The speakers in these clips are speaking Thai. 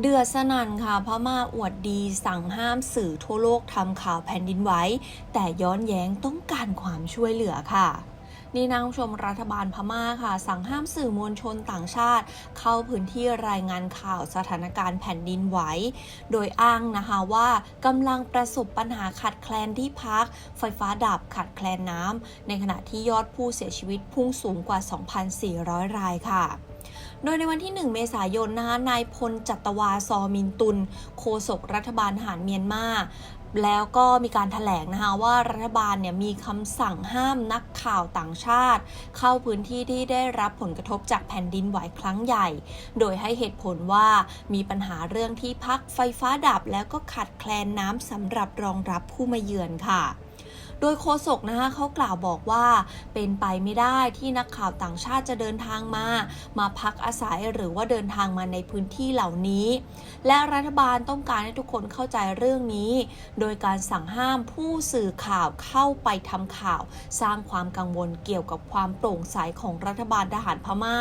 เดือดสนั่นค่ะพม่าอวดดีสั่งห้ามสื่อทั่วโลกทำข่าวแผ่นดินไหวแต่ย้อนแย้งต้องการความช่วยเหลือค่ะนี่นางผู้ชมรัฐบาลพม่าค่ะ สั่งห้ามสื่อมวลชนต่างชาติ เข้าพื้นที่รายงานข่าวสถานการณ์แผ่นดินไหว โดยอ้างนะคะว่ากำลังประสบปัญหาขาดแคลนที่พัก ไฟฟ้าดับขาดแคลนน้ำในขณะที่ยอดผู้เสียชีวิตพุ่งสูงกว่า 2,400 รายค่ะ โดยในวันที่ 1 เมษายนนะคะนายพลจัตวาซอมินตุน โฆษกรัฐบาลทหารเมียนมาแล้วก็มีการถแถลงนะคะว่ารัฐบาลเนี่ยมีคำสั่งห้ามนักข่าวต่างชาติ เข้าพื้นที่ที่ได้รับผลกระทบจากแผ่นดินไหวครั้งใหญ่ โดยให้เหตุผลว่ามีปัญหาเรื่องที่พักไฟฟ้าดับแล้วก็ขาดแคลนน้ำสำหรับรองรับผู้มาเยือนค่ะ โดยโฆษกนะคะเขากล่าวบอกว่าเป็นไปไม่ได้ที่นักข่าวต่างชาติจะเดินทางมา มาพักอาศัยหรือว่าเดินทางมาในพื้นที่เหล่านี้ และรัฐบาลต้องการให้ทุกคนเข้าใจเรื่องนี้ โดยการสั่งห้ามผู้สื่อข่าวเข้าไปทำข่าว สร้างความกังวลเกี่ยวกับความโปร่งใสของรัฐบาลทหารพม่า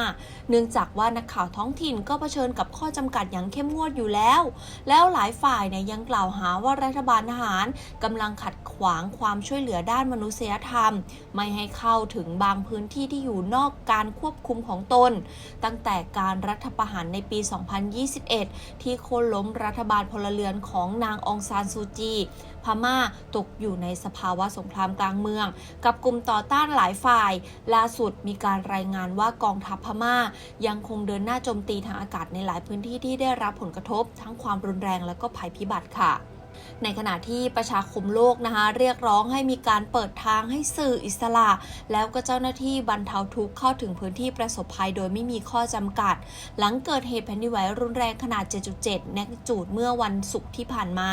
เนื่องจากว่านักข่าวท้องถิ่นก็เผชิญกับข้อจำกัดอย่างเข้มงวดอยู่แล้ว แล้วหลายฝ่ายเนี่ยยังกล่าวหาว่ารัฐบาลทหารกำลังขัดขวางความช่วยเหลือด้านมนุษยธรรม ไม่ให้เข้าถึงบางพื้นที่ที่อยู่นอกการควบคุมของตน ตั้งแต่การรัฐประหารในปี 2021 ที่โค่นล้มรัฐบาลพลเรือนของนางองซานซูจี พม่าตกอยู่ในสภาวะสงครามกลางเมือง กับกลุ่มต่อต้านหลายฝ่าย ล่าสุดมีการรายงานว่ากองทัพพม่า ยังคงเดินหน้าโจมตีทางอากาศในหลายพื้นที่ที่ได้รับผลกระทบ ทั้งความรุนแรงและก็ภัยพิบัติค่ะ ในขณะที่ประชาคมโลกนะคะเรียกร้องให้มีการเปิดทางให้สื่ออิสระ แล้วก็เจ้าหน้าที่บรรเทาทุกข์เข้าถึงพื้นที่ประสบภัยโดยไม่มีข้อจำกัด หลังเกิดเหตุแผ่นดินไหวรุนแรงขนาด 7.7 แมกนิจูดเมื่อวันศุกร์ที่ผ่านมา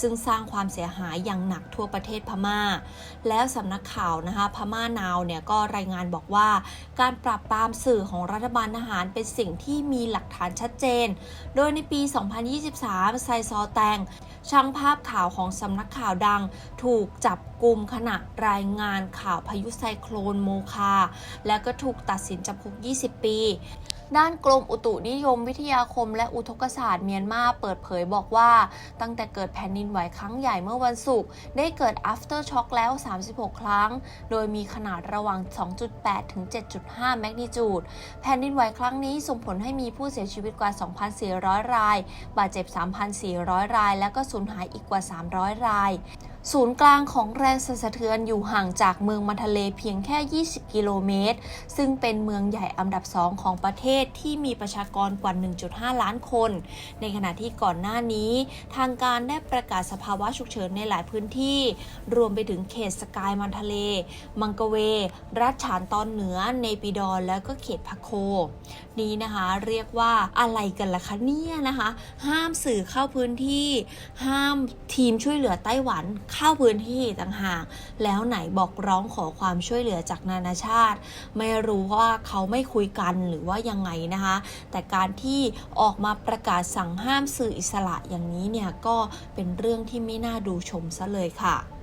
ซึ่งสร้างความเสียหายอย่างหนักทั่วประเทศพม่า แล้วสำนักข่าวนะคะพม่านาวเนี่ยก็รายงานบอกว่า การปราบปรามสื่อของรัฐบาลทหารเป็นสิ่งที่มีหลักฐานชัดเจน โดยในปี 2023 ไซซอแตงช่างภาพข่าวของสำนักข่าวดัง ถูกจับกลุ่มขณะรายงานข่าวพายุไซโคลนโมคา และก็ถูกตัดสินจำคุก 20 ปี ด้านกรมอุตุนิยมวิทยาคม และอุทกศาสตร์เมียนมาเปิดเผยบอกว่า ตั้งแต่เกิดแผ่นดินไหวครั้งใหญ่เมื่อวันศุกร์ได้เกิด after shock แล้ว 36 ครั้ง โดยมีขนาดระหว่าง 2.8 ถึง 7.5 แมกนิจูด แผ่นดินไหวครั้งนี้ส่งผลให้มีผู้เสียชีวิตกว่า 2,400 ราย บาดเจ็บ 3,400 ราย และก็สูญหายอีกกว่า 300 ราย ศูนย์กลางของแรงสั่นสะเทือนอยู่ห่างจากเมืองมันทะเลเพียงแค่ 20 กิโลเมตร ซึ่งเป็นเมืองใหญ่อันดับสองของประเทศที่มีประชากรกว่า 1.5 ล้านคน ในขณะที่ก่อนหน้านี้ ทางการได้ประกาศสภาวะฉุกเฉินในหลายพื้นที่ รวมไปถึงเขตสกายมันทะเล มังกเว รัฐฉานตอนเหนือ เนปิดอร์แล้วก็เขตพะโค นี้นะคะ เรียกว่าอะไรกันล่ะคะเนี่ยนะคะ ห้ามสื่อเข้าพื้นที่ ห้ามทีมช่วยเหลือไต้หวันเข้าพื้นที่ต่างหาก แล้วไหนบอกร้องขอความช่วยเหลือจากนานาชาติ ไม่รู้ว่าเขาไม่คุยกันหรือว่ายังไงนะคะ แต่การที่ออกมาประกาศสั่งห้ามสื่ออิสระอย่างนี้เนี่ยก็เป็นเรื่องที่ไม่น่าดูชมซะเลยค่ะ